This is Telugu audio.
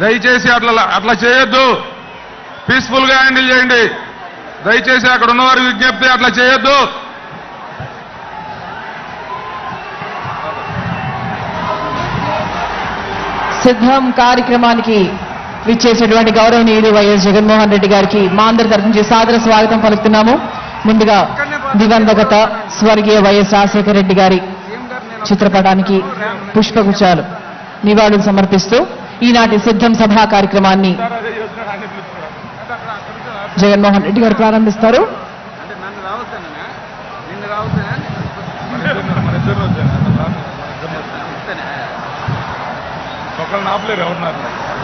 దయచేసి అట్లా అట్లా చేయొద్దు. పీస్ఫుల్గా హ్యాండిల్ చేయండి. దయచేసి అక్కడ ఉన్నవారు విజ్ఞప్తి అట్లా చేయొద్దు. సిద్ధం కార్యక్రమానికి విచ్చేసినటువంటి గౌరవనీయుడు వైఎస్ జగన్మోహన్ రెడ్డి గారికి మా అందరి తరఫు నుంచి సాదర స్వాగతం పలుకుతున్నాము. ముందుగా దివంగత స్వర్గీయ వైఎస్ రాజశేఖర రెడ్డి గారి చిత్రపటానికి పుష్పగుచ్చాలు నివాళులు సమర్పిస్తూ ఈనాటి సిద్ధం సభా కార్యక్రమాన్ని జగన్మోహన్ రెడ్డి గారు ప్రారంభిస్తారు. ఒకళ్ళు